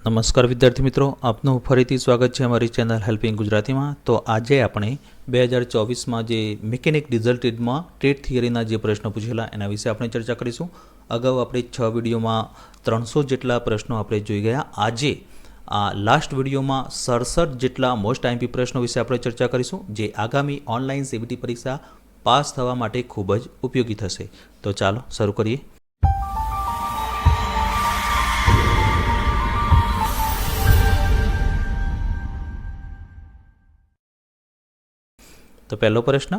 નમસ્કાર વિદ્યાર્થી મિત્રો, આપનું ફરીથી સ્વાગત છે અમારી ચેનલ હેલ્પિંગ ગુજરાતીમાં. તો આજે આપણે બે હજાર ચોવીસમાં જે મિકેનિક ડિઝલ્ટેડમાં ટ્રેડ થિયરીના જે પ્રશ્નો પૂછેલા એના વિશે આપણે ચર્ચા કરીશું. અગાઉ આપણે છ વિડીયોમાં ત્રણસો જેટલા પ્રશ્નો આપણે જોઈ ગયા. આજે આ લાસ્ટ વિડીયોમાં સડસઠ જેટલા મોસ્ટ આઈમ્પી પ્રશ્નો વિશે આપણે ચર્ચા કરીશું, જે આગામી ઓનલાઈન સીબીટી પરીક્ષા પાસ થવા માટે ખૂબ જ ઉપયોગી થશે. તો ચાલો, શરૂ કરીએ. તો પહેલો પ્રશ્ન,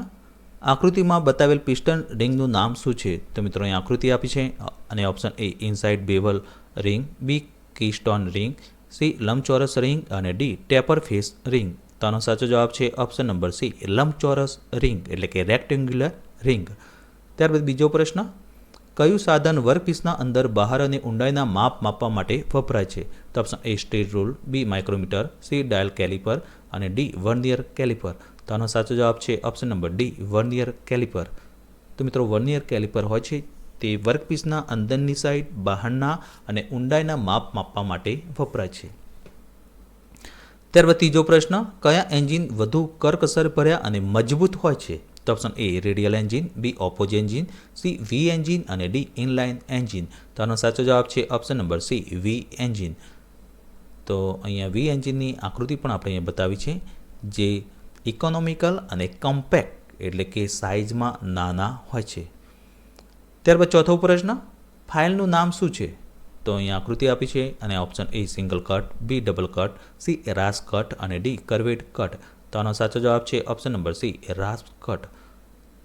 આકૃતિમાં બતાવેલ પિસ્ટન રિંગનું નામ શું છે? તો મિત્રો, અહીં આકૃતિ આપી છે અને option A inside bevel ring, B keystone ring, C લંબચોરસ રિંગ અને ડી ટેપર ફેસ રિંગ. તો આનો સાચો જવાબ છે ઓપ્શન નંબર સી, લંબચોરસ રિંગ, એટલે કે રેક્ટેન્ગ્યુલર રિંગ. ત્યારબાદ બીજો પ્રશ્ન, કયું સાધન વર્કપીસના અંદર બહાર અને ઊંડાઈના માપ માપવા માટે વપરાય છે? તો option A state rule, B micrometer, C dial caliper અને ડી વર્નિયર કેલિપર. તો આનો સાચો જવાબ છે option number D vernier caliper તો મિત્રો વર્નિયર કેલિપર હોય છે, તે વર્કપીસના અંદરની સાઈડ બહારના અને ઊંડાઈના માપ માપવા માટે વપરાય છે. ત્યારબાદ ત્રીજો પ્રશ્ન, કયા એન્જિન વધુ કરકસર ભર્યા અને મજબૂત હોય છે? તો option A radial engine B opposed engine C V engine અને ડી ઇનલાઇન એન્જિન. તો આનો સાચો જવાબ છે option number C V engine. તો અહીંયા વી એન્જિનની આકૃતિ પણ આપણે અહીંયા બતાવી છે, જે ઇકોનોમિકલ અને કમ્પેક્ટ એટલે કે સાઇઝમાં નાના હોય છે. ત્યારબાદ ચોથો પ્રશ્ન ફાઇલનું નામ શું છે? તો અહીં આકૃતિ આપી છે અને option A single cut B double cut C rasp cut અને ડી કરવેટ કટ તો આનો સાચો જવાબ છે option number C rasp cut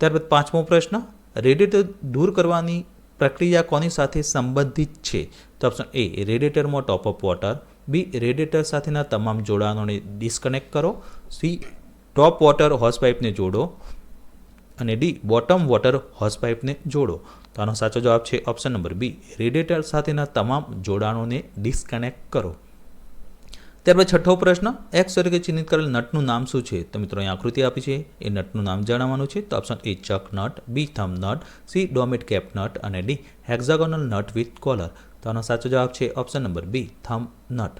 ત્યારબાદ પાંચમો પ્રશ્ન રેડિયેટર દૂર કરવાની પ્રક્રિયા કોની સાથે સંબંધિત છે? તો option A રેડિયેટરમાં top up water B radiator સાથેના તમામ જોડાણોને ડિસ્કનેક્ટ કરો. સી ટોપ વોટર હોસપાઇપને જોડો અને ડી બોટમ વોટર હોસપાઇપને જોડો. તો આનો સાચો જવાબ છે ઓપ્શન નંબર બી. રેડિએટર સાથેના તમામ જોડાણોને ડિસ્કનેક્ટ કરો. ત્યારબાદ છઠ્ઠો પ્રશ્ન એક્સ તરીકે ચિહ્નિત કરેલ નટનું નામ શું છે? તો મિત્રો, અહીં આકૃતિ આપી છે. એ નટનું નામ જણાવવાનું છે. તો option A chuck nut, B thumb nut, C domed cap nut અને D hexagonal nut with collar. તો આનો સાચો જવાબ છે option number B thumb nut.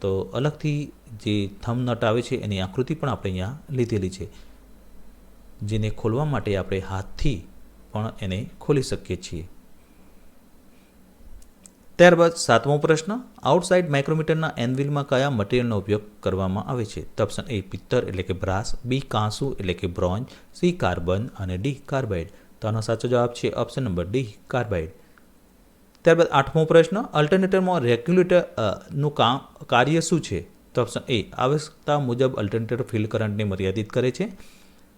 તો અલગથી જે થમનટ આવે છે, એની આકૃતિ પણ આપણે અહીંયા લીધેલી છે, જેને ખોલવા માટે આપણે હાથથી પણ એને ખોલી શકીએ છીએ. ત્યારબાદ સાતમો પ્રશ્ન આઉટસાઇડ માઇક્રોમીટરના એનવિલમાં કયા મટીરિયલનો ઉપયોગ કરવામાં આવે છે? ઓપ્શન એ પિત્તર એટલે કે બ્રાસ, બી કાંસુ એટલે કે બ્રોન્જ, સી કાર્બન અને ડી કાર્બાઇડ. તો આનો સાચો જવાબ છે ઓપ્શન નંબર ડી, કાર્બાઇડ. ત્યારબાદ આઠમો પ્રશ્ન અલ્ટરનેટરમાં રેગ્યુલેટરનું કામ, કાર્ય શું છે? તો ઓપ્શન એ આવશ્યકતા મુજબ અલ્ટરનેટર ફિલ્ડ કરંટને મર્યાદિત કરે છે.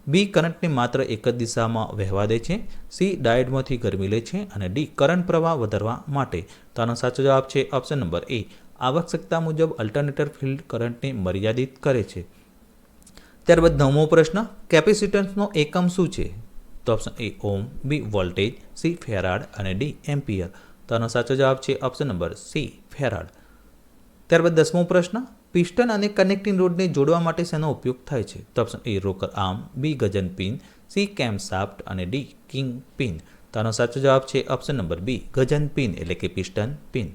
બી કરંટને માત્ર એક જ દિશામાં વહેવા દે છે. સી ડાયડમાંથી ગરમી લે છે અને ડી કરંટ પ્રવાહ વધારવા માટે. તો આનો સાચો જવાબ છે ઓપ્શન નંબર એ આવશ્યકતા મુજબ અલ્ટરનેટર ફિલ્ડ કરંટને મર્યાદિત કરે છે. ત્યારબાદ નવમો પ્રશ્ન કેપેસિટન્સનો એકમ શું છે? તો option A ohm B voltage C farad અને ડી એમ્પિયર. તો આનો સાચો જવાબ છે ઓપ્શન નંબર સી ફેરાડ. ત્યારબાદ દસમો પ્રશ્ન પિસ્ટન અને કનેક્ટિંગ રોડને જોડવા માટે શેનો ઉપયોગ થાય છે? તો option A rocker arm B gudgeon pin. C cam shaft. અને ડી કિંગ પિન. તો આનો સાચો જવાબ છે option number B gudgeon pin, એટલે કે પિસ્ટન પિન.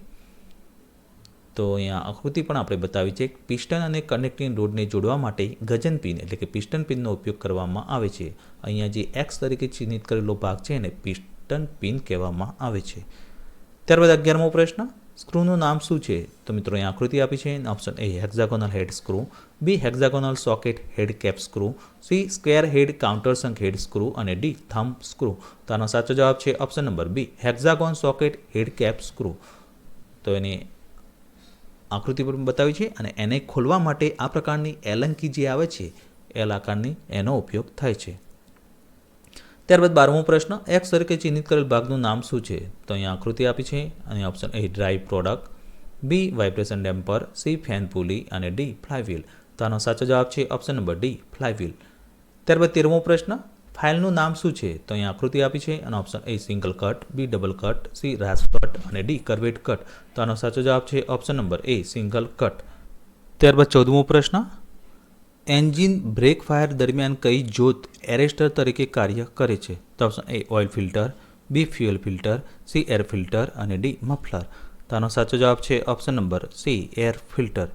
તો અહીંયા આકૃતિ પણ આપણે બતાવી છે. પિસ્ટન અને કનેક્ટિંગ રોડને જોડવા માટે ગજન પિન, એટલે કે પિસ્ટન પિનનો ઉપયોગ કરવામાં આવે છે. અહીંયા જે એક્સ તરીકે ચિહ્નિત કરેલો ભાગ છે એને પિસ્ટન પિન કહેવામાં આવે છે. ત્યારબાદ અગિયારમો પ્રશ્ન. સ્ક્રૂનું નામ શું છે? તો મિત્રો, અહીં આકૃતિ આપી છે. Option A hexagonal head screw, B hexagonal socket head cap screw, C square head countersunk head screw અને ડી થમ્પ સ્ક્રૂ. તો આનો સાચો જવાબ છે option number B, hexagon socket head cap screw. તો એની આકૃતિ પર બતાવી છે અને એને ખોલવા માટે આ પ્રકારની એલંકી જે આવે છે એલ આકારની એનો ઉપયોગ થાય છે. ત્યારબાદ બારમો પ્રશ્ન એક્સ તરીકે ચિહ્નિત કરેલ ભાગનું નામ શું છે? તો અહીંયા આકૃતિ આપી છે અને option A drive product B vibration damper C fan pulley અને ડી ફ્લાયવ્હીલ તો આનો સાચો જવાબ છે ઓપ્શન નંબર ડી ફ્લાયવ્હીલ ત્યારબાદ તેરમો પ્રશ્ન ફાઇલનું નામ શું છે? તો અહીંયા આકૃતિ આપી છે અને option A single cut B double cut C rasp cut અને ડી કરવેટ કટ તો આનો સાચો જવાબ છે option number A single cut ત્યારબાદ ચૌદમો પ્રશ્ન એન્જિન બ્રેક ફાયર દરમિયાન કઈ જ્યોત એરેસ્ટર તરીકે કાર્ય કરે છે? તો option A oil filter, B fuel filter, C air filter અને ડી મફલર. તો આનો સાચો જવાબ છે option number C, air filter.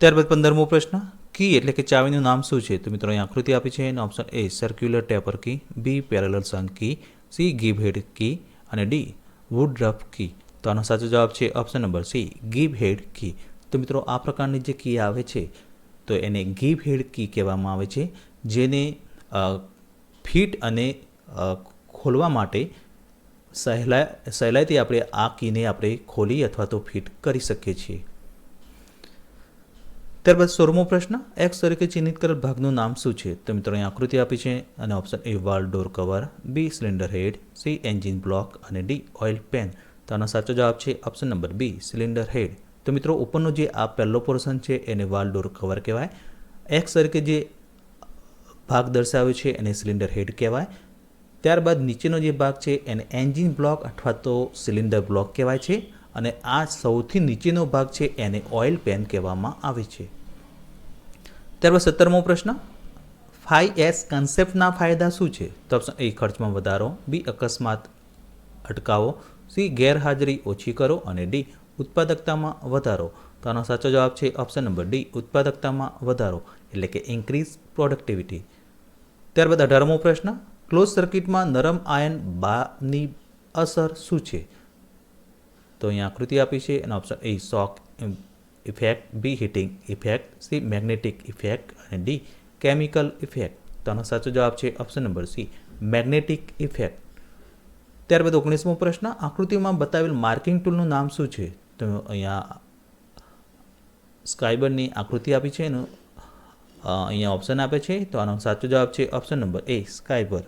ત્યારબાદ પંદરમો પ્રશ્ન. કી એટલે કે ચાવીનું નામ શું છે? તો મિત્રો અહીં આકૃતિ આપી છે અને option A circular taper key B parallel sunk key C ગીબ head કી અને ડી વુડ રફ કી તો આનો સાચો જવાબ છે option number C gib head key તો મિત્રો આ પ્રકારની જે કી આવે છે તો એને ગીવ હેડ કી કહેવામાં આવે છે, જેને ફિટ અને ખોલવા માટે સહેલા, સહેલાઈથી આપણે આ કીને આપણે ખોલી અથવા તો ફિટ કરી શકીએ છીએ. ત્યારબાદ સોળમો પ્રશ્ન એક્સ તરીકે ચિહ્નિત કરેલ ભાગનું નામ શું છે? તો મિત્રો અહીં આકૃતિ આપી છે, અને option A valve door cover B cylinder head C engine block અને ડી ઓઇલ પેન તો આનો સાચો જવાબ છે option number B cylinder head તો મિત્રો, ઉપરનો જે આ પહેલો પોર્શન છે, એને વાલ ડોર કવર કહેવાય. એક્સ તરીકે જે ભાગ દર્શાવ્યો છે, એને સિલિન્ડર હેડ કહેવાય. ત્યારબાદ નીચેનો જે ભાગ છે, એને એન્જિન બ્લોક અથવા તો સિલિન્ડર બ્લોક કહેવાય છે. અને આ સૌથી નીચેનો ભાગ છે, એને ઓઇલ પેન કહેવામાં આવે છે. ત્યારબાદ સત્તરમો પ્રશ્ન. ફાઈ એસ કન્સેપ્ટના ફાયદા શું છે? તો એ ખર્ચમાં વધારો. બી અકસ્માત અટકાવો. સી ગેરહાજરી ઓછી કરો. અને ડી ઉત્પાદકતામાં વધારો. તો આનો સાચો જવાબ છે ઓપ્શન નંબર ડી ઉત્પાદકતામાં વધારો, એટલે કે ઇન્ક્રીઝ પ્રોડક્ટિવિટી ત્યારબાદ અઢારમો પ્રશ્ન ક્લોઝ સર્કિટમાં નરમ આયન બાની અસર શું છે? તો અહીંયા આકૃતિ આપી છે અને option A shock effect B heating effect C magnetic effect અને ડી કેમિકલ ઇફેક્ટ તો આનો સાચો જવાબ છે option number C magnetic effect ત્યારબાદ ઓગણીસમો પ્રશ્ન, આકૃતિમાં બતાવેલ માર્કિંગ ટૂલનું નામ શું છે? તો અહીંયા સ્કાયબરની આકૃતિ આપી છે એનું. અહીંયા ઓપ્શન આપે છે, તો આનો સાચો જવાબ છે ઓપ્શન નંબર એ સ્કાયબર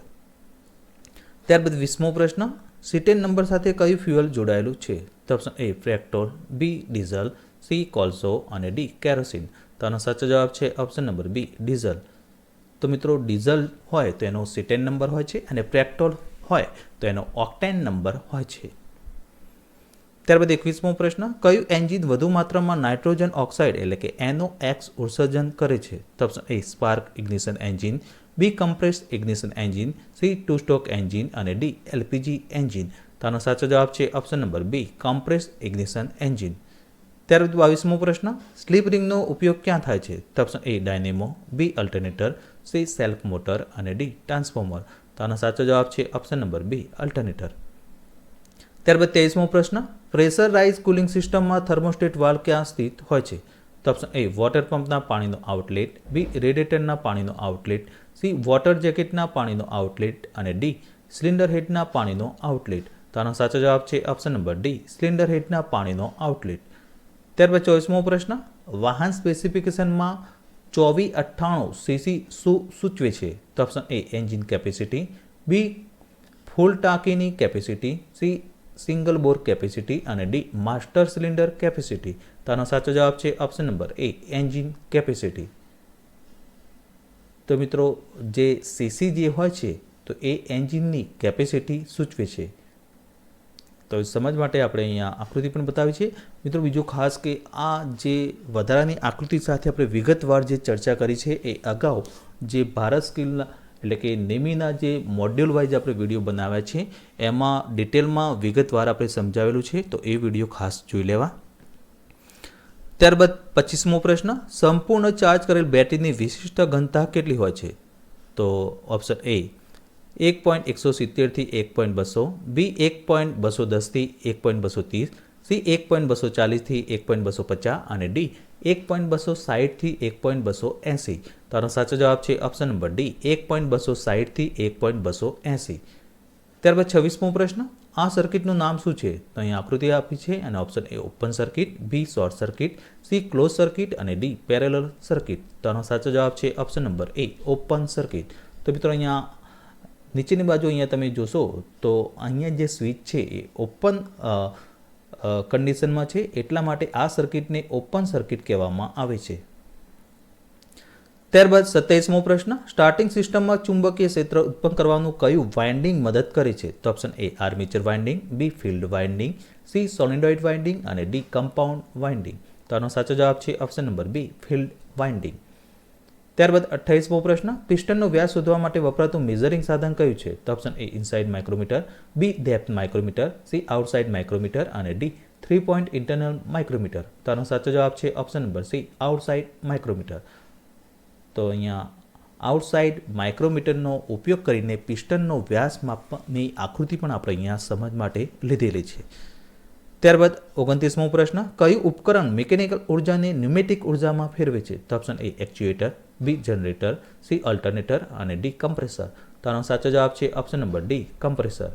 ત્યારબાદ વીસમો પ્રશ્ન સિટેન નંબર સાથે કયું ફ્યુઅલ જોડાયેલું છે? તો ઓપ્શન એ, ફ્રેક્ટોલ બી ડીઝલ સી કોલસો અને ડી કેરોસીન. તો આનો સાચો જવાબ છે ઓપ્શન નંબર બી, ડીઝલ. તો મિત્રો, ડીઝલ હોય તો એનો સીટેન નંબર હોય છે અને ફ્રેક્ટોલ હોય તો એનો ઓક્ટેન નંબર હોય છે. ત્યારબાદ એકવીસમો પ્રશ્ન, કયું એન્જિન વધુ માત્રામાં નાઇટ્રોજન ઓક્સાઇડ એટલે કે એનો એક્સ ઉત્સર્જન કરે છે? Option A spark ignition engine B compress ignition engine C two stroke engine અને ડી એલપીજી એન્જિન. તો સાચો જવાબ છે option number B compress ignition engine. ત્યારબાદ બાવીસમો પ્રશ્ન, સ્લીપ રિંગનો ઉપયોગ ક્યાં થાય છે? Option A dynamo B alternator C self motor અને ડી ટ્રાન્સફોર્મર. તો સાચો જવાબ છે ઓપ્શન નંબર બી અલ્ટરનેટર. ત્યારબાદ તેવીસમો પ્રશ્ન, પ્રેશર રાઇઝ કુલિંગ સિસ્ટમમાં થર્મોસ્ટેટ વાલ્વ ક્યાં સ્થિત હોય છે? તો ઓપ્શન એ, વોટર પંપના પાણીનો આઉટલેટ, બી, રેડિએટરના પાણીનો આઉટલેટ, સી, વોટર જેકેટના પાણીનો આઉટલેટ, અને ડી, સિલિન્ડર હેડના પાણીનો આઉટલેટ. તો આનો સાચો જવાબ છે ઓપ્શન નંબર ડી, સિલિન્ડર હેડના પાણીનો આઉટલેટ. ત્યારબાદ ચોવીસમો પ્રશ્ન, વાહન સ્પેસિફિકેશનમાં ચોવીસ અઠ્ઠાણું સીસી શું સૂચવે છે. તો option A, engine capacity, B, full ટાંકીની capacity, C single bore capacity અને ડી માસ્ટર સિલિન્ડર કેપેસિટી. તો આનો સાચો જવાબ છે option number A, engine capacity. તો મિત્રો, જે સીસી જે હોય છે, તો એ એન્જિનની કેપેસિટી સૂચવે છે. તો સમજ માટે આપણે અહીંયા આકૃતિ પણ બતાવી છે. મિત્રો, બીજું ખાસ કે આ જે વધારાની આકૃતિ સાથે આપણે વિગતવાર જે ચર્ચા કરી છે, એ અગાઉ જે ભારત સ્કિલના એટલે કે નેમીના જે મોડ્યુલ વાઇઝ આપણે વીડિયો બનાવ્યા છે, એમાં ડિટેલમાં વિગતવાર આપણે સમજાવેલું છે, તો એ વીડિયો ખાસ જોઈ લેવા. ત્યારબાદ પચીસમો પ્રશ્ન, સંપૂર્ણ ચાર્જ કરેલ બેટરીની વિશિષ્ટ ઘનતા કેટલી હોય છે? તો ઓપ્શન એ એક પોઈન્ટ એકસો સિત્તેરથી એક પોઈન્ટ બસો બી એક પોઈન્ટ બસો દસથી એક પોઈન્ટ બસો ત્રીસ સી એક પોઈન્ટ બસો ચાલીસથી એક પોઈન્ટ બસો પચાસ અને ડી એક પોઈન્ટ બસો સાહીઠથી એક પોઈન્ટ બસો એંસી. તો આનો સાચો જવાબ છે ઓપ્શન નંબર ડી એક પોઈન્ટ બસો સાહીઠથી એક પોઈન્ટ બસો એંસી. ત્યારબાદ છવ્વીસમો પ્રશ્ન, આ સર્કિટનું નામ શું છે? તો અહીં આકૃતિ આપી છે અને option A open circuit B short circuit C close circuit અને ડી પેરેલલ સર્કિટ તો આનો સાચો જવાબ છે option number A open circuit તો મિત્રો અહીંયા નીચેની બાજુ અહીંયા તમે જોશો તો અહીંયા જે સ્વિચ છે એ ઓપન કન્ડિશનમાં છે, એટલા માટે આ સર્કિટને ઓપન સર્કિટ કહેવામાં આવે છે. ત્યારબાદ સત્યાવીસમો પ્રશ્ન સ્ટાર્ટિંગ સિસ્ટમમાં ચુંબકીય ક્ષેત્ર ઉત્પન્ન કરવાનું કયું વાઇન્ડિંગ મદદ કરે છે? તો option A armature winding B field winding C solenoid winding અને ડી કમ્પાઉન્ડ વાઇન્ડિંગ તો આનો સાચો જવાબ છે option number B field winding ત્યારબાદ અઠ્ઠાવીસમો પ્રશ્ન, પિસ્ટનનો વ્યાસ શોધવા માટે વપરાતું મેઝરિંગ સાધન કયું છે? તો option A inside micrometer B depth micrometer C outside micrometer અને D three point internal micrometer તો આનો સાચો જવાબ છે option number C outside micrometer તો અહીંયા આઉટસાઇડ માઇક્રોમીટરનો ઉપયોગ કરીને પિસ્ટનનો વ્યાસ માપવાની આકૃતિ પણ આપણે અહીંયા સમજ માટે લીધેલી છે. ત્યારબાદ ઓગણત્રીસમો પ્રશ્ન, કયું ઉપકરણ મિકેનિકલ ઉર્જાને ન્યુમેટિક ઉર્જામાં ફેરવે છે? તો option A actuator B generator, C alternator અને ડી કમ્પ્રેસર. તો આનો સાચો જવાબ છે ઓપ્શન નંબર ડી, કમ્પ્રેસર.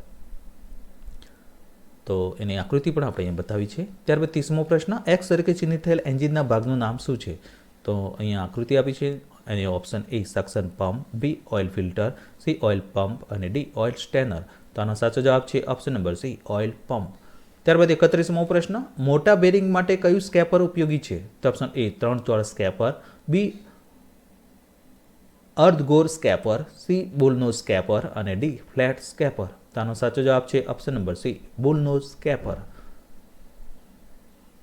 તો એની આકૃતિ પણ આપણે અહીંયા બતાવી છે. ત્યારબાદ ત્રીસમો પ્રશ્ન એક્સ તરીકે ચિહ્નિત થયેલ એન્જિનના ભાગનું નામ શું છે? તો અહીંયા આકૃતિ આપી છે. એની option A, suction pump, B oil filter, C oil pump અને ડી ઓઇલ સ્ટેનર. તો આનો સાચો જવાબ છે option number C, oil pump. ત્યારબાદ એકત્રીસમો પ્રશ્ન, મોટા બેરિંગ માટે કયું સ્કેપર ઉપયોગી છે? તો ઓપ્શન એ, ત્રણ ચોળ સ્કેપર, બી અર્ધગોર સ્કેપર, સી બુલનો સ્કેપર અને ડી ફ્લેટ સ્કેપર. તો આનો સાચો જવાબ છે ઓપ્શન નંબર સી બુલનો સ્કેપર.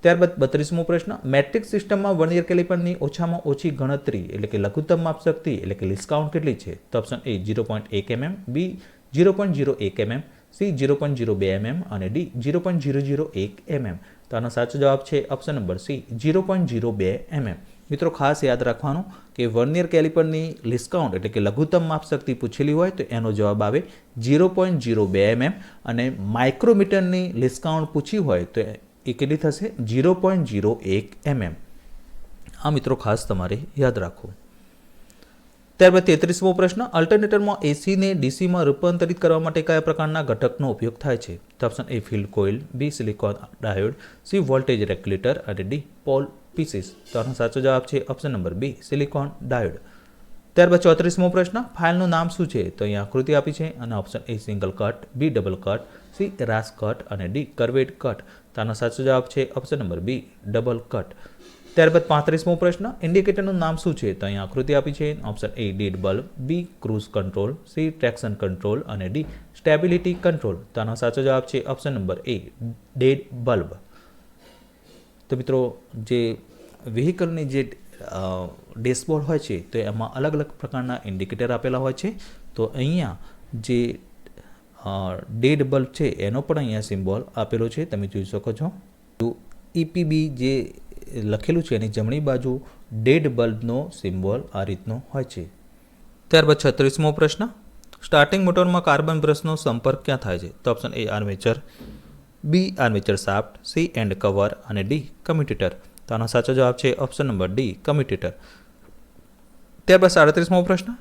ત્યારબાદ બત્રીસમો પ્રશ્ન મેટ્રિક સિસ્ટમમાં વર્નિયર કેલિપરની ઓછામાં ઓછી ગણતરી એટલે કે લઘુત્તમ માપશક્તિ એટલે કે ડિસ્કાઉન્ટ કેટલી છે? તો ઓપ્શન એ જીરો પોઈન્ટ એક MM B zero point zero એક MM C zero point zero બે એમએમ અને D zero point zero zero એક એમએમ તો આનો સાચો જવાબ છે option number C zero point zero બે એમએમ મિત્રો, ખાસ યાદ રાખવાનું કે વર્નિયર કેલિપરની ડિસ્કાઉન્ટ એટલે કે લઘુત્તમ માપશક્તિ પૂછેલી હોય તો એનો જવાબ આવે જીરો પોઈન્ટ જીરો બે એમએમ અને માઇક્રોમીટરની ડિસ્કાઉન્ટ પૂછી હોય તો એ કેટલી થશે? જીરો પોઈન્ટ જીરો એક એમએમ. આ મિત્રો, ખાસ તમારે યાદ રાખવું. ત્યારબાદ તેત્રીસમો પ્રશ્ન, અલ્ટરનેટરમાં એસીને ડીસીમાં રૂપાંતરિત કરવા માટે કયા પ્રકારના ઘટકનો ઉપયોગ થાય છે? તો option A field coil B silicon diode C voltage regulator અને ડી પોલ પીસીસ તો આનો સાચો જવાબ છે option number B silicon diode ત્યારબાદ ચોત્રીસમો પ્રશ્ન ફાઇલનું નામ શું છે? તો અહીંયા આકૃતિ આપી છે અને option A single cut B double cut C rasp cut અને ડી કરવેટ કટ તો આનો સાચો જવાબ છે option number B double cut ત્યારબાદ પાંત્રીસમો પ્રશ્ન ઇન્ડિકેટરનું નામ શું છે? તો અહીંયા આકૃતિ આપી છે option A dead bulb B cruise control C traction control અને ડી સ્ટેબિલિટી કંટ્રોલ તો આનો સાચો જવાબ છે option number A dead bulb તો મિત્રો જે વ્હીકલની જે ડેશબોર્ડ હોય છે, તો એમાં અલગ અલગ પ્રકારના ઇન્ડિકેટર આપેલા હોય છે. તો અહીંયા જે ડેડ બલ્બ છે, એનો પણ અહીંયા સિમ્બોલ આપેલો છે. તમે જોઈ શકો છો. તો ઈપીબી જે લખેલું છે, એની જમણી બાજુ ડેડ બલ્બનો સિમ્બોલ આ રીતનો હોય છે. ત્યારબાદ છત્રીસમો પ્રશ્ન. સ્ટાર્ટિંગ મોટરમાં કાર્બન બ્રશનો સંપર્ક ક્યાં થાય છે? તો option A armature B armature shaft C end cover અને ડી કમ્યુટેટર. તો આનો સાચો જવાબ છે ઓપ્શન નંબર ડી કમ્યુટેટર. ત્યારબાદ સાડત્રીસમો પ્રશ્ન.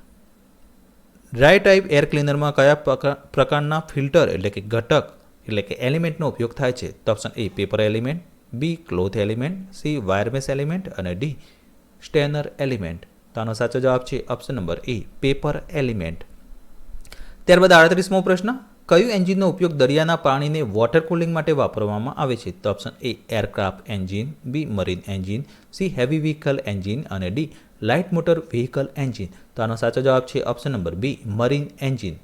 ડ્રાય ટાઈપ એર ક્લીનરમાં કયા પ્રકા- પ્રકારના ફિલ્ટર એટલે કે ઘટક એટલે કે એલિમેન્ટનો ઉપયોગ થાય છે? તો option A paper element, B cloth element, C wire mesh element અને ડી સ્ટેનર એલિમેન્ટ. તો આનો સાચો જવાબ છે option number A paper element. ત્યારબાદ આડત્રીસમો પ્રશ્ન. કયું એન્જિનનો ઉપયોગ દરિયાના પાણીને વોટર કુલિંગ માટે વાપરવામાં આવે છે? તો option A aircraft engine B marine engine C heavy vehicle engine અને D light motor vehicle engine તો આનો સાચો જવાબ છે option number B marine engine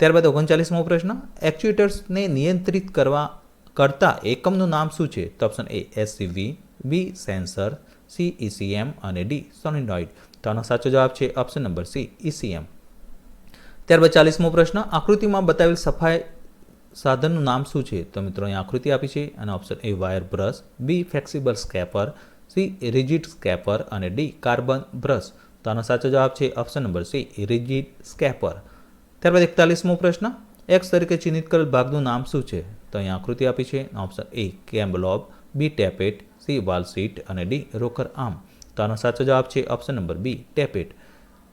ત્યારબાદ ઓગણચાલીસમો પ્રશ્ન એક્ચ્યુએટર્સને નિયંત્રિત કરવા કરતા એકમનું નામ શું છે? તો option A SCV B sensor C ECM અને ડી સોનિનોઇડ તો આનો સાચો જવાબ છે ઓપ્શન નંબર સી ઇસીએમ ત્યારબાદ ચાલીસમો પ્રશ્ન, આકૃતિમાં બતાવેલ સફાઈ સાધનનું નામ શું છે? તો મિત્રો, અહીં આકૃતિ આપી છે અને option A wire brush B flexible scraper C rigid scraper અને ડી કાર્બન બ્રશ તો આનો સાચો જવાબ છે option number C rigid scraper ત્યારબાદ એકતાલીસમો પ્રશ્ન એક્સ તરીકે ચિહ્નિત કરેલ ભાગનું નામ શું છે? તો અહીં આકૃતિ આપી છે. Option A cam lobe B tappet C valve seat અને ડી રોકર આર્મ તો આનો સાચો જવાબ છે ઓપ્શન નંબર બી ટેપેટ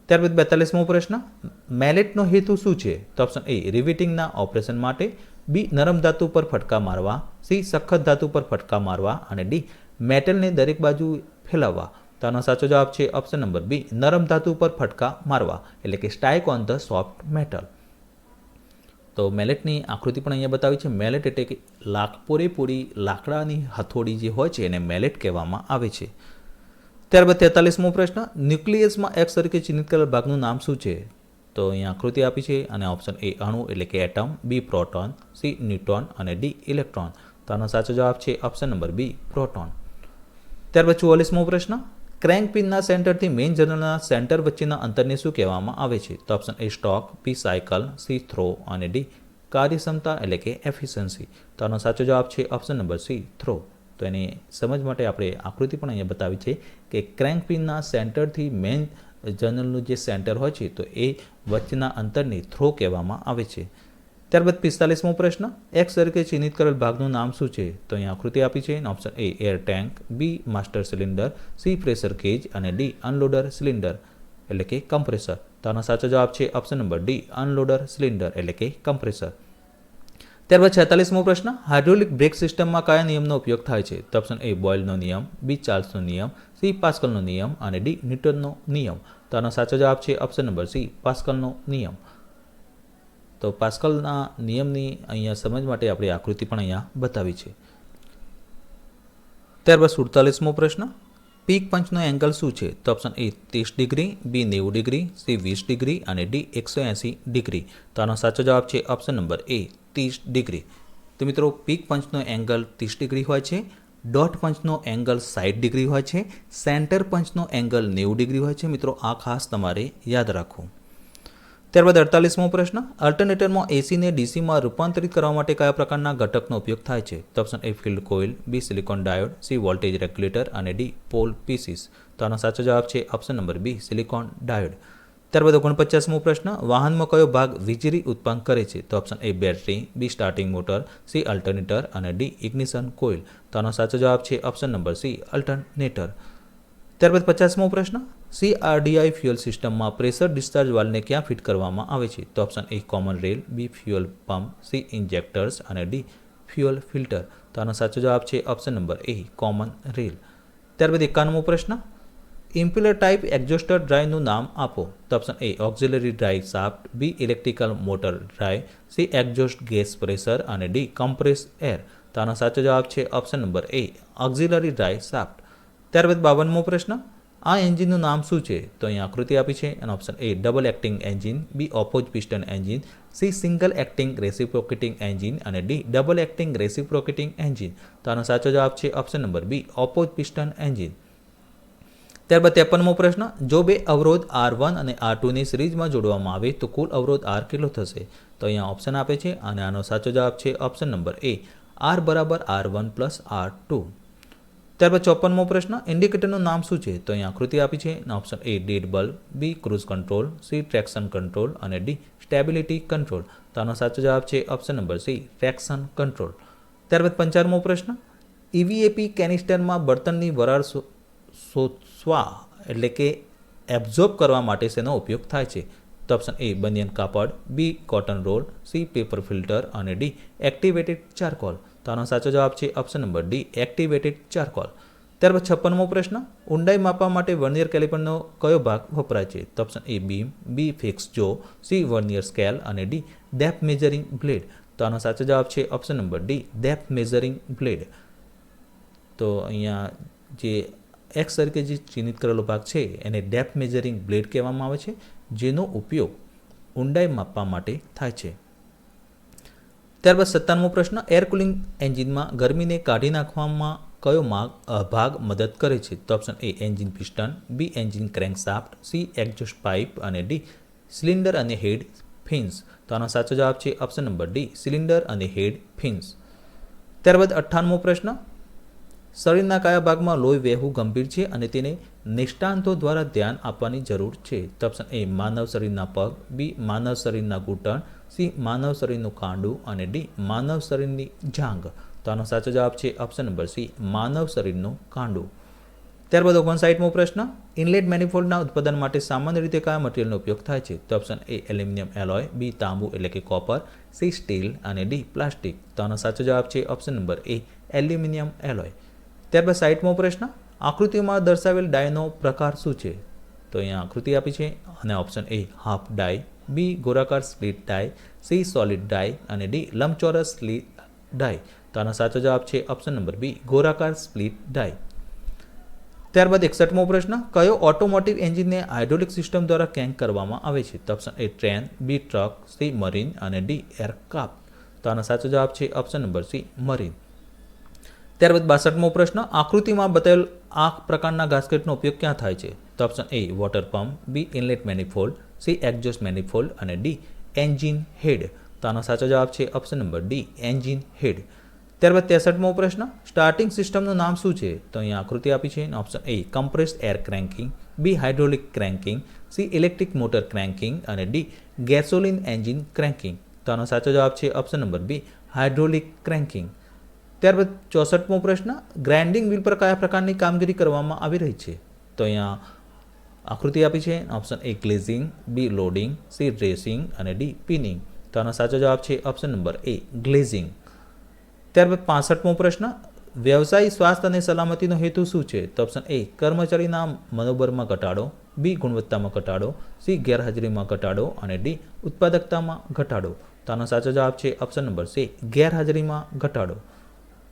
ત્યારબાદ બેતાલીસમો પ્રશ્ન, મેલેટનો હેતુ શું છે? તો ઓપ્શન એ રિવિટિંગના ઓપરેશન માટે. બી નરમ ધાતુ પર ફટકા મારવા. સી સખત ધાતુ પર ફટકા મારવા. અને ડી મેટલને દરેક બાજુ ફેલાવવા. તો આનો સાચો જવાબ છે ઓપ્શન નંબર બી નરમ ધાતુ પર ફટકા મારવા. એટલે કે strike on the soft metal તો મેલેટની આકૃતિ પણ અહીંયા બતાવી છે. મેલેટ એટલે કે લાખ પૂરેપૂરી લાકડાની હથોડી જે હોય છે, એને મેલેટ કહેવામાં આવે છે. ત્યારબાદ તેતાલીસમો પ્રશ્ન, ન્યુક્લિયસમાં એક્સ તરીકે ચિહ્નિત કરેલ ભાગનું નામ શું છે? તો અહીંયા આકૃતિ આપી છે અને ઓપ્શન એ અણુ એટલે કે atom B proton C neutron અને ડી ઇલેક્ટ્રોન. તો આનો સાચો જવાબ છે ઓપ્શન નંબર બી પ્રોટોન. ત્યારબાદ ચુવાલીસમો પ્રશ્ન ક્રેન્ક પિનના સેન્ટરથી મેઇન જનરલના સેન્ટર વચ્ચેના અંતરને શું કહેવામાં આવે છે? તો option A stroke B cycle C throw અને ડી કાર્યક્ષમતા એટલે કે એફિશિયન્સી. તો આનો સાચો જવાબ છે ઓપ્શન નંબર સી થ્રો. તો એની સમજ માટે આપણે આકૃતિ પણ અહીંયા બતાવી છે કે ક્રેન્ક પિનના સેન્ટરથી મેઇન જર્નલનું જે સેન્ટર હોય છે, તો એ વચ્ચેના અંતરને થ્રો કહેવામાં આવે છે. ત્યારબાદ પિસ્તાલીસમો પ્રશ્ન એક્સ તરીકે ચિહ્નિત કરેલ ભાગનું નામ શું છે? તો અહીંયા આકૃતિ આપી છે option A air tank B master cylinder C pressure gauge અને ડી અનલોડર સિલિન્ડર એટલે કે કમ્પ્રેસર તો આનો સાચો જવાબ છે option number D unloader cylinder એટલે કે કમ્પ્રેસર ત્યારબાદ છેતાલીસમો પ્રશ્ન, હાઇડ્રોલિક બ્રેક સિસ્ટમમાં કયા નિયમનો ઉપયોગ થાય છે? તો ઓપ્શન એ બોઇલનો નિયમ બી ચાર્લ્સનો નિયમ સી પાસ્કલનો નિયમ અને ડી ન્યૂટનનો નિયમ. તો આનો સાચો જવાબ છે ઓપ્શન નંબર સી પાસ્કલનો નિયમ. તો પાસ્કલના નિયમની અહીંયા સમજ માટે આપણે આકૃતિ પણ અહીંયા બતાવી છે. ત્યારબાદ સુડતાલીસમો પ્રશ્ન, પીક પંચનો એંગલ શું છે? તો ઓપ્શન એ ત્રીસ ડિગ્રી બી નેવું ડિગ્રી સી વીસ ડિગ્રી અને ડી એકસો એંસી ડિગ્રી. તો આનો સાચો જવાબ છે ઓપ્શન નંબર એ ત્રીસ ડિગ્રી. તો મિત્રો, પીક પંચનો એંગલ ત્રીસ ડિગ્રી હોય છે, ડોટ પંચનો એંગલ સાઠ ડિગ્રી હોય છે, સેન્ટર પંચનો એંગલ નેવું ડિગ્રી હોય છે. મિત્રો, આ ખાસ તમારે યાદ રાખવું. ત્યારબાદ અડતાલીસમો પ્રશ્ન, અલ્ટરનેટરમાં એસીને ડીસીમાં રૂપાંતરિત કરવા માટે કયા પ્રકારના ઘટકનો ઉપયોગ થાય છે? તો option A field coil, B silicon diode, C voltage regulator અને ડી પોલ પીસીસ. તો આનો સાચો જવાબ છે option number B, silicon diode. ત્યારબાદ ઓગણપચાસમો પ્રશ્ન, વાહનમાં કયો ભાગ વીજળી ઉત્પન્ન કરે છે? તો option A battery B starting motor C alternator અને ડી ઇગ્નિશન કોઇલ તો આનો સાચો જવાબ છે ઓપ્શન નંબર સી અલ્ટરનેટર ત્યારબાદ પચાસમો પ્રશ્ન સીઆરડીઆઈ ફ્યુઅલ સિસ્ટમમાં પ્રેશર ડિસ્ચાર્જ વાલ્વને ક્યાં ફિટ કરવામાં આવે છે? તો option A common rail B fuel pump C injectors અને ડી ફ્યુઅલ ફિલ્ટર તો આનો સાચો જવાબ છે option number A common rail ત્યારબાદ એકાવનમો પ્રશ્ન ઇમ્પ્યુલર ટાઈપ એક્ઝોસ્ટર ડ્રાઈવનું નામ આપો. તો option A auxiliary drive shaft B electrical motor drive C exhaust gas pressure અને ડી કમ્પ્રેસ એર તો આનો સાચો જવાબ છે option number A auxiliary drive shaft ત્યારબાદ બાવનમો પ્રશ્ન, આ એન્જિનનું નામ શું છે? તો અહીં આકૃતિ આપી છે. અને option A double acting engine B oppose piston engine C single acting reciprocating engine અને D double acting reciprocating engine તો આનો સાચો જવાબ છે option number B oppose piston engine ત્યારબાદ ત્રેપનમો પ્રશ્ન, જો બે અવરોધ આર વન અને આર ટુની સિરીઝમાં જોડવામાં આવે તો કુલ અવરોધ આર કેટલો થશે? તો અહીંયા ઓપ્શન આપે છે અને આનો સાચો જવાબ છે ઓપ્શન નંબર એ આર બરાબર R one plus R two. ત્યારબાદ ચોપનમો પ્રશ્ન ઇન્ડિકેટરનું નામ શું છે? તો અહીંયા આકૃતિ આપી છે. Option A dead bulb B cruise control C traction control અને ડી સ્ટેબિલિટી કંટ્રોલ તો આનો સાચો જવાબ છે option number C traction control ત્યારબાદ પંચારમો પ્રશ્ન ઈવીએપી કેનિસ્ટરમાં બળતણની વરાળ શોષવા એટલે કે એબ્ઝોર્બ કરવા માટે શેનો ઉપયોગ થાય છે. તો ઓપ્શન એ બનિયન કાપડ. B cotton roll C paper filter અને ડી એક્ટિવેટેડ ચારકોલ તો આનો સાચો જવાબ છે option number D activated charcoal ત્યારબાદ છપ્પનમો પ્રશ્ન, ઊંડાઈ માપવા માટે વર્નિયર કેલિપરનો કયો ભાગ વપરાય છે? તો option A beam B fix jaw C vernier scale. અને ડી ડેપ્થ મેજરિંગ બ્લેડ તો આનો સાચો જવાબ છે option number D depth measuring blade તો અહીંયા જે એક્સ તરીકે જે ચિહ્નિત કરેલો ભાગ છે એને ડેપ્થ મેજરિંગ બ્લેડ કહેવામાં આવે છે જેનો ઉપયોગ ઊંડાઈ માપવા માટે થાય છે. ત્યારબાદ સત્તાનમો પ્રશ્ન એર કુલિંગ એન્જિનમાં ગરમીને કાઢી નાખવામાં કયો અ, ભાગ મદદ કરે છે? તો option A engine piston B engine crank shaft C exhaust pipe અને ડી સિલિન્ડર અને હેડ ફિન્સ. તો આનો સાચો જવાબ છે ઓપ્શન નંબર ડી સિલિન્ડર અને હેડ ફિન્સ. ત્યારબાદ અઠ્ઠાણમો પ્રશ્ન શરીરના કયા ભાગમાં લોહી વહેવું ગંભીર છે અને તેને નિષ્ણાંતો દ્વારા ધ્યાન આપવાની જરૂર છે. તપસન એ માનવ શરીરના પગ, બી માનવ શરીરના ઘૂંટણ, સી માનવ શરીરનું કાંડું અને ડી માનવ શરીરની જાંઘ. તો આનો સાચો જવાબ છે ઓપ્શન નંબર સી, માનવ શરીરનું કાંડું ત્યારબાદ ઓગણસાઠમો પ્રશ્ન, ઇનલેટ મેનિફોલ્ડના ઉત્પાદન માટે સામાન્ય રીતે કયા મટીરિયલનો ઉપયોગ થાય છે? તો option A aluminium alloy, B તાંબુ એટલે કે કોપર, સી સ્ટીલ અને ડી પ્લાસ્ટિક. તો આનો સાચો જવાબ છે option number A aluminium alloy. ત્યારબાદ સાઠમો પ્રશ્ન, આકૃતિમાં દર્શાવેલ ડાયનો પ્રકાર શું છે? તો અહીંયા આકૃતિ આપી છે અને option A half die, B ગોળાકાર split die, C solid die અને ડી લંબચોરસ સ્લીટ ડાય. તો આનો સાચો જવાબ છે ઓપ્શન નંબર બી, ગોળાકાર સ્પ્લિટ ડાય. ત્યારબાદ એકસઠમો પ્રશ્ન, કયો ઓટોમોટિવ એન્જિનને હાઇડ્રોલિક સિસ્ટમ દ્વારા કેન્ક કરવામાં આવે છે? તો option A train, B truck, C marine અને ડી એરક્રાફ્ટ. તો આનો સાચો જવાબ છે ઓપ્શન નંબર સી મરીન. ત્યારબાદ બાસઠમો પ્રશ્ન, આકૃતિમાં બતાવેલ આ પ્રકારના ગાસ્કેટનો ઉપયોગ ક્યાં થાય છે? તો option A water pump B inlet manifold C exhaust manifold અને ડી એન્જિન હેડ તો આનો સાચો જવાબ છે option number D engine head ત્યારબાદ ત્રેસઠમો પ્રશ્ન સ્ટાર્ટિંગ સિસ્ટમનું નામ શું છે? તો અહીંયા આકૃતિ આપી છે option A compressed air cranking B hydraulic cranking C electric motor cranking અને ડી ગેસોલિન એન્જિન ક્રેન્કિંગ તો આનો સાચો જવાબ છે option number B hydraulic cranking ત્યારબાદ ચોસઠમો પ્રશ્ન ગ્રાઇન્ડિંગ વ્હીલ પર કયા પ્રકારની કામગીરી કરવામાં આવી રહી છે? તો અહીંયા આકૃતિ આપી છે. Option A glazing B loading C dressing અને ડી પિનિંગ તો આનો સાચો જવાબ છે ઓપ્શન નંબર એ ગ્લેઝિંગ ત્યારબાદ પાસઠમો પ્રશ્ન, વ્યવસાયી સ્વાસ્થ્ય અને સલામતીનો હેતુ શું છે? તો ઓપ્શન એ કર્મચારીના મનોબળમાં ઘટાડો. બી ગુણવત્તામાં ઘટાડો. સી ગેરહાજરીમાં ઘટાડો. અને ડી ઉત્પાદકતામાં ઘટાડો. તો આનો સાચો જવાબ છે ઓપ્શન નંબર સી ગેરહાજરીમાં ઘટાડો.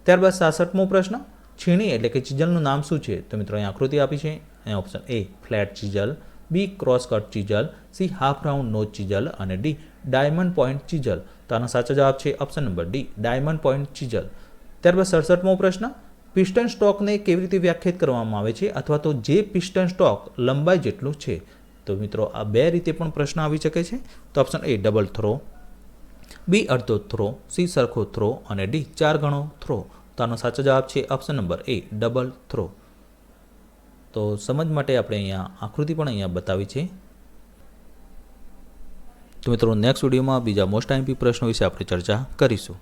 ત્યારબાદ સાસઠમો પ્રશ્ન, છીણી એટલે કે ચીજલનું નામ શું છે? તો મિત્રો, અહીં આકૃતિ આપી છે. અહીંયા option A flat chisel. B cross cut chisel. C half round nose chisel. અને ડી ડાયમંડ પોઈન્ટ ચીજલ. તો આનો સાચો જવાબ છે option number D diamond point chisel. ત્યારબાદ સડસઠમો પ્રશ્ન પિસ્ટન સ્ટોકને કેવી રીતે વ્યાખ્યાયિત કરવામાં આવે છે? અથવા તો જે પિસ્ટન સ્ટોક લંબાઈ જેટલું છે? તો મિત્રો, આ બે રીતે પણ પ્રશ્ન આવી શકે છે. તો option A double throw B અડધો થ્રો, સી સરખો થ્રો અને ડી ચાર ગણો થ્રો. તો આનો સાચો જવાબ છે option number A double throw તો સમજ માટે આપણે અહીંયા આકૃતિ પણ અહીંયા બતાવી છે. તો મિત્રો નેક્સ્ટ વિડીયોમાં બીજા મોસ્ટ આઈમ્પી પ્રશ્નો વિશે આપણે ચર્ચા કરીશું.